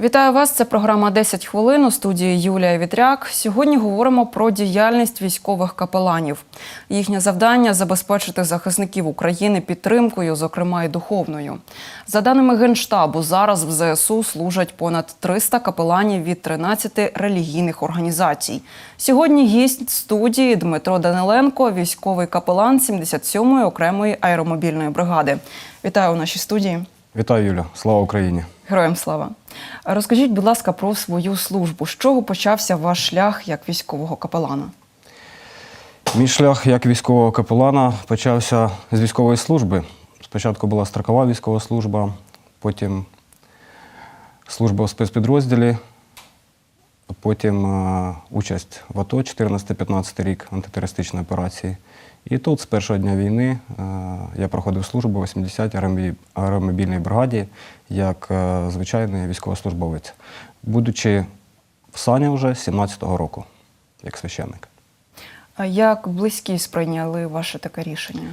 Вітаю вас. Це програма «10 хвилин у студії Юлія Вітряк. Сьогодні говоримо про діяльність військових капеланів. Їхнє завдання забезпечити захисників України підтримкою, зокрема і духовною. За даними Генштабу, зараз в ЗСУ служать понад 300 капеланів від 13 релігійних організацій. Сьогодні гість студії Дмитро Даниленко, військовий капелан 77-ї окремої аеромобільної бригади. Вітаю у нашій студії. Вітаю, Юля. Слава Україні. Героям слава. Розкажіть, будь ласка, про свою службу. З чого почався ваш шлях як військового капелана? Мій шлях як військового капелана почався з військової служби. Спочатку була строкова військова служба, потім служба у спецпідрозділі, потім е, участь в АТО 14-15 рік антитерористичної операції. І тут з першого дня війни е, я проходив службу в 80-й аеромобільній бригаді як е, звичайний військовослужбовець, будучи в сані вже 17-го року, як священник. А як близькі сприйняли ваше таке рішення?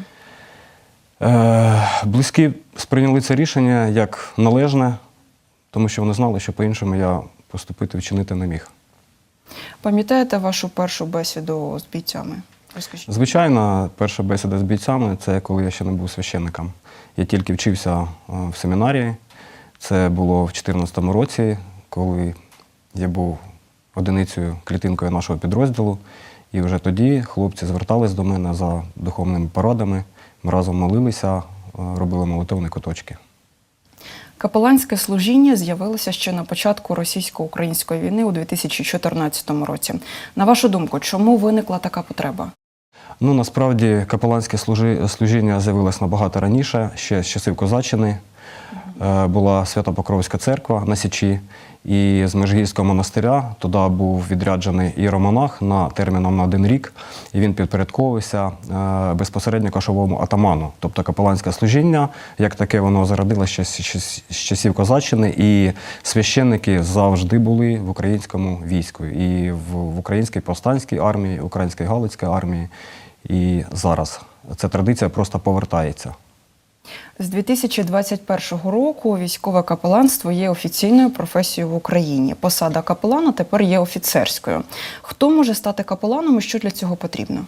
Близькі сприйняли це рішення як належне, тому що вони знали, що по-іншому я поступити вчинити не міг. Пам'ятаєте вашу першу бесіду з бійцями? Розкажіть. Звичайно, перша бесіда з бійцями це коли я ще не був священником. Я тільки вчився е, в семінарії. Це було в 2014 році, коли я був одиницею клітинкою нашого підрозділу. І вже тоді хлопці звертались до мене за духовними порадами. Ми разом молилися, е, робили молитовні куточки. Капеланське служіння з'явилося ще на початку російсько-української війни у 2014 році. На вашу думку, чому виникла така потреба? Ну, насправді капеланське служіння з'явилось набагато раніше, ще з часів Козаччини. Е, Була Свято-Покровська церква на Січі, і з Межгірського монастиря туди був відряджений іеромонах на терміном на один рік, і він підпорядковувався е, безпосередньо кошовому атаману. Тобто капеланське служіння, як таке, воно зародилося з- часів Козаччини, і священники завжди були в українському війську, і в українській повстанській армії, українській галицькій армії. І зараз ця традиція просто повертається. З 2021 року військове капеланство є офіційною професією в Україні. Посада капелана тепер є офіцерською. Хто може стати капеланом і що для цього потрібно?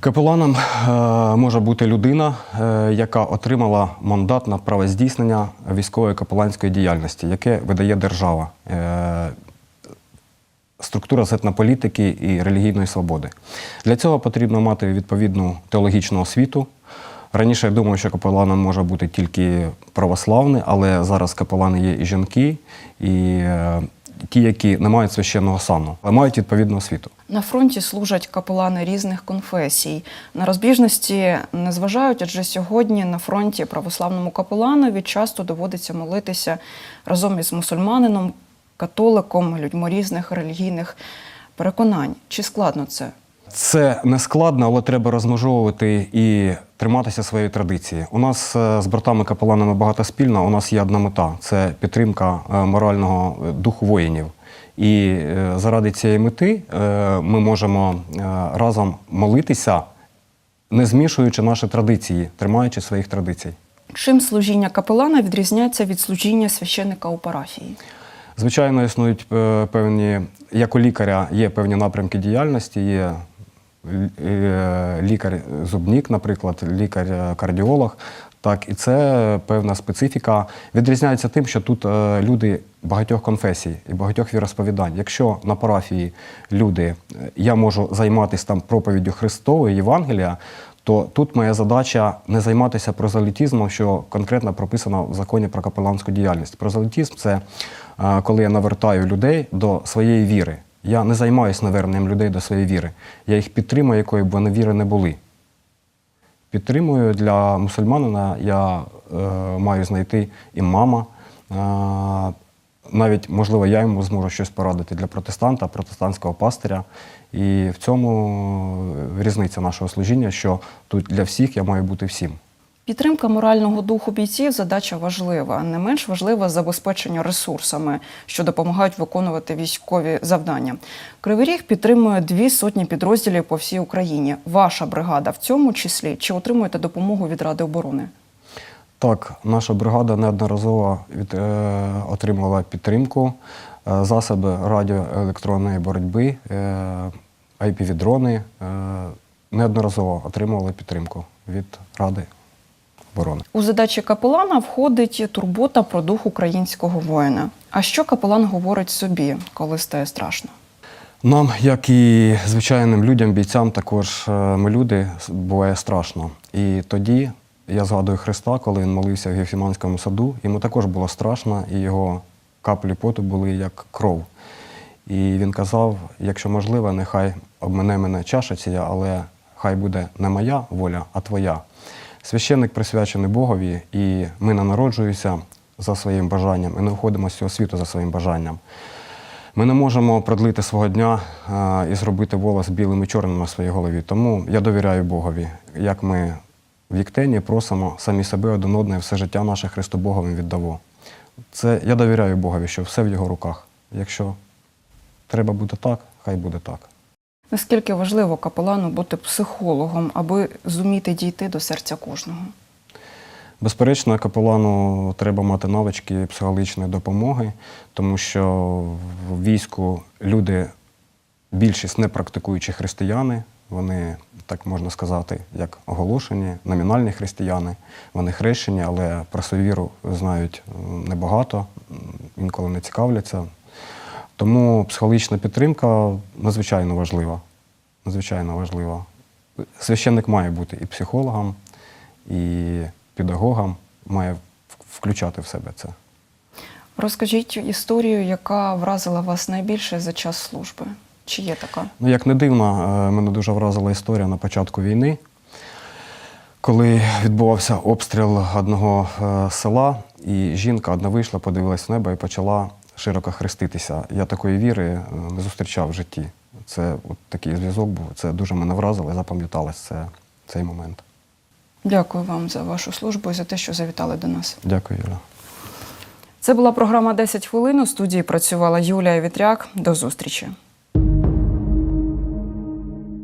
Капеланом е, може бути людина, е, яка отримала мандат на право здійснення військової капеланської діяльності, яке видає держава. Е, Структура з і релігійної свободи. Для цього потрібно мати відповідну теологічну освіту. Раніше я думав, що капеланом може бути тільки православний, але зараз капелани є і жінки, і е, ті, які не мають священного сану, але мають відповідну освіту. На фронті служать капелани різних конфесій. На розбіжності не зважають, адже сьогодні на фронті православному капеланові часто доводиться молитися разом із мусульманином, католиком, людьми різних релігійних переконань. Чи складно це? Це не складно, але треба розмежовувати і триматися своєї традиції. У нас е, з братами капеланами багато спільно. У нас є одна мета це підтримка е, морального е, духу воїнів. І заради цієї мети ми можемо разом молитися, не змішуючи наші традиції, тримаючи своїх традицій. Чим служіння капелана відрізняється від служіння священника у парафії? Звичайно, існують певні, як у лікаря, є певні напрямки діяльності, є е, лікар-зубник, наприклад, лікар-кардіолог. Так, і це певна специфіка. Відрізняється тим, що тут е, люди багатьох конфесій і багатьох віросповідань. Якщо на парафії люди, е, я можу займатися там проповіддю Христової Євангелія, то тут моя задача не займатися прозелітізмом, що конкретно прописано в законі про капеланську діяльність. Прозелітізм це коли я навертаю людей до своєї віри. Я не займаюся наверненням людей до своєї віри. Я їх підтримую, якої б вони віри не були. Підтримую для мусульманина, я е, маю знайти імама. Е, навіть, можливо, я йому зможу щось порадити для протестанта, протестантського пастиря. І в цьому різниця нашого служіння, що тут для всіх я маю бути всім. Підтримка морального духу бійців задача важлива. Не менш важлива забезпечення ресурсами, що допомагають виконувати військові завдання. Кривий Ріг підтримує дві сотні підрозділів по всій Україні. Ваша бригада в цьому числі чи отримуєте допомогу від Ради оборони? Так, наша бригада неодноразово від, е, отримувала підтримку, е, засоби радіоелектронної боротьби, е, IP-дрони е, неодноразово отримували підтримку від Ради оборони. У задачі капелана входить турбота про дух українського воїна. А що капелан говорить собі, коли стає страшно? Нам, як і звичайним людям, бійцям, також е, ми люди, буває страшно. І тоді я згадую Христа, коли він молився в Гефіманському саду, йому також було страшно, і його каплі поту були як кров. І він казав: якщо можливо, нехай обмене мене чаша ця, але хай буде не моя воля, а твоя. Священник присвячений Богові, і ми не народжуємося за своїм бажанням і не виходимо з цього світу за своїм бажанням. Ми не можемо продлити свого дня а, і зробити волос білим і чорним на своїй голові. Тому я довіряю Богові, як ми в Віктені просимо самі себе один одне все життя наше Христу Боговим віддаво. Це я довіряю Богові, що все в його руках. Якщо треба буде так, хай буде так. Наскільки важливо капелану бути психологом, аби зуміти дійти до серця кожного? Безперечно, капелану треба мати навички психологічної допомоги, тому що в війську люди, більшість не практикуючі християни, вони, так можна сказати, як оголошені, номінальні християни, вони хрещені, але про свою віру знають небагато, інколи не цікавляться. Тому психологічна підтримка надзвичайно важлива. Надзвичайно важлива. Священник має бути і психологом, і педагогом, має включати в себе це. Розкажіть історію, яка вразила вас найбільше за час служби. Чи є така? Ну, як не дивно, е, мене дуже вразила історія на початку війни, коли відбувався обстріл одного е, села, і жінка одна вийшла, подивилась в небо і почала широко хреститися. Я такої віри е, не зустрічав в житті. Це от такий зв'язок був. Це дуже мене вразило і запам'яталось це, цей момент. Дякую вам за вашу службу і за те, що завітали до нас. Дякую, Юля. Це була програма «10 хвилин. У студії працювала Юлія Вітряк. До зустрічі.